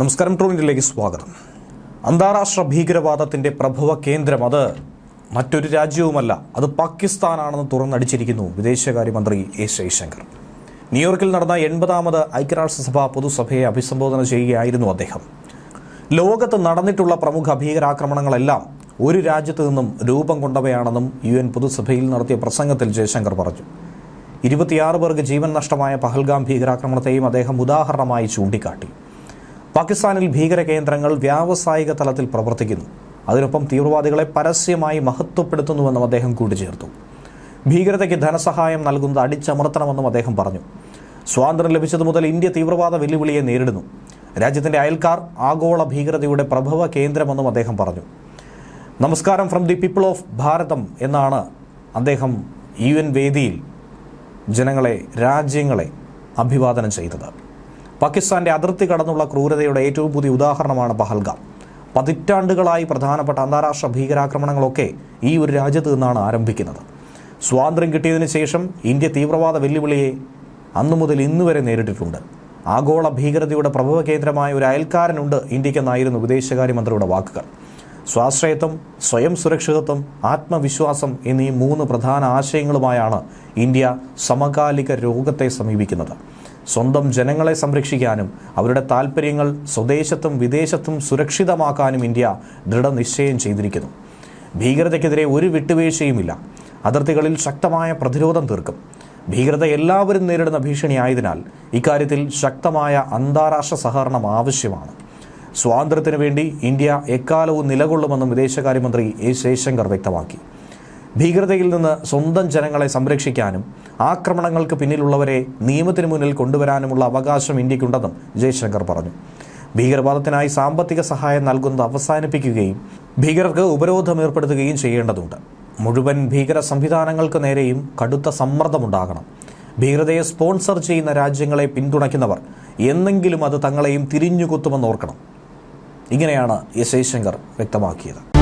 നമസ്കാരം ട്രൂണിലേക്ക് സ്വാഗതം. അന്താരാഷ്ട്ര ഭീകരവാദത്തിന്റെ പ്രഭവ കേന്ദ്രം അത് മറ്റൊരു രാജ്യവുമല്ല അത് പാകിസ്ഥാനാണെന്ന് തുറന്നടിച്ചിരിക്കുന്നു വിദേശകാര്യമന്ത്രി എ ജയശങ്കർ ന്യൂയോർക്കിൽ നടന്ന എൺപതാമത് ഐക്യരാഷ്ട്രസഭ പൊതുസഭയെ അഭിസംബോധന ചെയ്യുകയായിരുന്നു അദ്ദേഹം. ലോകത്ത് നടന്നിട്ടുള്ള പ്രമുഖ ഭീകരാക്രമണങ്ങളെല്ലാം ഒരു രാജ്യത്തു നിന്നും രൂപം കൊണ്ടവയാണെന്നും യു എൻ പൊതുസഭയിൽ നടത്തിയ പ്രസംഗത്തിൽ ജയശങ്കർ പറഞ്ഞു. ഇരുപത്തിയാറ് പേർക്ക് ജീവൻ നഷ്ടമായ പഹൽഗാം ഭീകരാക്രമണത്തെയും അദ്ദേഹം ഉദാഹരണമായി ചൂണ്ടിക്കാട്ടി. പാകിസ്ഥാനിൽ ഭീകര കേന്ദ്രങ്ങൾ വ്യാവസായിക തലത്തിൽ പ്രവർത്തിക്കുന്നു. അതിനൊപ്പം തീവ്രവാദികളെ പരസ്യമായി മഹത്വപ്പെടുത്തുന്നുവെന്നും അദ്ദേഹം കൂട്ടിച്ചേർത്തു. ഭീകരതയ്ക്ക് ധനസഹായം നൽകുന്നത് അടിച്ചമർത്തണമെന്നും അദ്ദേഹം പറഞ്ഞു. സ്വാതന്ത്ര്യം ലഭിച്ചതു മുതൽ ഇന്ത്യ തീവ്രവാദ വെല്ലുവിളിയെ നേരിടുന്നു. രാജ്യത്തിന്റെ അയൽക്കാർ ആഗോള ഭീകരതയുടെ പ്രഭവ കേന്ദ്രമെന്നും അദ്ദേഹം പറഞ്ഞു. നമസ്കാരം from the people of Bharatam എന്നാണ് അദ്ദേഹം യു വേദിയിൽ ജനങ്ങളെ രാജ്യങ്ങളെ അഭിവാദനം ചെയ്തത്. പാകിസ്ഥാന്റെ അതിർത്തി കടന്നുള്ള ക്രൂരതയുടെ ഏറ്റവും പുതിയ ഉദാഹരണമാണ് പഹൽഗാം. പതിറ്റാണ്ടുകളായി പ്രധാനപ്പെട്ട അന്താരാഷ്ട്ര ഭീകരാക്രമണങ്ങളൊക്കെ ഈ ഒരു രാജ്യത്ത് നിന്നാണ് ആരംഭിക്കുന്നത്. സ്വാതന്ത്ര്യം കിട്ടിയതിനു ശേഷം ഇന്ത്യ തീവ്രവാദ വെല്ലുവിളിയെ അന്നു മുതൽ ഇന്നു വരെ നേരിട്ടിട്ടുണ്ട്. ആഗോള ഭീകരതയുടെ പ്രഭവ കേന്ദ്രമായ ഒരു അയൽക്കാരനുണ്ട് ഇന്ത്യക്കെന്നായിരുന്നു വിദേശകാര്യമന്ത്രിയുടെ വാക്കുകൾ. സ്വാശ്രയത്വം സ്വയം സുരക്ഷിതത്വം ആത്മവിശ്വാസം എന്നീ മൂന്ന് പ്രധാന ആശയങ്ങളുമായാണ് ഇന്ത്യ സമകാലിക രോഗത്തെ സമീപിക്കുന്നത്. സ്വന്തം ജനങ്ങളെ സംരക്ഷിക്കാനും അവരുടെ താൽപ്പര്യങ്ങൾ സ്വദേശത്തും വിദേശത്തും സുരക്ഷിതമാക്കാനും ഇന്ത്യ ദൃഢനിശ്ചയം ചെയ്തിരിക്കുന്നു. ഭീകരതയ്ക്കെതിരെ ഒരു വിട്ടുവീഴ്ചയുമില്ല. അതിർത്തികളിൽ ശക്തമായ പ്രതിരോധം തീർക്കും. ഭീകരത എല്ലാവരും നേരിടുന്ന ഭീഷണിയായതിനാൽ ഇക്കാര്യത്തിൽ ശക്തമായ അന്താരാഷ്ട്ര സഹകരണം ആവശ്യമാണ്. സ്വാതന്ത്ര്യത്തിനു വേണ്ടി ഇന്ത്യ എക്കാലവും നിലകൊള്ളുമെന്നും വിദേശകാര്യമന്ത്രി എ ജയശങ്കർ വ്യക്തമാക്കി. ഭീകരതയിൽ നിന്ന് സ്വന്തം ജനങ്ങളെ സംരക്ഷിക്കാനും ആക്രമണങ്ങൾക്ക് പിന്നിലുള്ളവരെ നിയമത്തിന് മുന്നിൽ കൊണ്ടുവരാനുമുള്ള അവകാശം ഇന്ത്യക്കുണ്ടെന്നും ജയശങ്കർ പറഞ്ഞു. ഭീകരവാദത്തിനായി സാമ്പത്തിക സഹായം നൽകുന്നത് അവസാനിപ്പിക്കുകയും ഭീകരർക്ക് ഉപരോധം ഏർപ്പെടുത്തുകയും ചെയ്യേണ്ടതുണ്ട്. മുഴുവൻ ഭീകര സംവിധാനങ്ങൾക്ക് നേരെയും കടുത്ത സമ്മർദ്ദമുണ്ടാകണം. ഭീകരതയെ സ്പോൺസർ ചെയ്യുന്ന രാജ്യങ്ങളെ പിന്തുണയ്ക്കുന്നവർ എന്നെങ്കിലും അത് തങ്ങളെയും തിരിഞ്ഞുകുത്തുമെന്ന് ഓർക്കണം. ഇങ്ങനെയാണ് ജയശങ്കർ വ്യക്തമാക്കിയത്.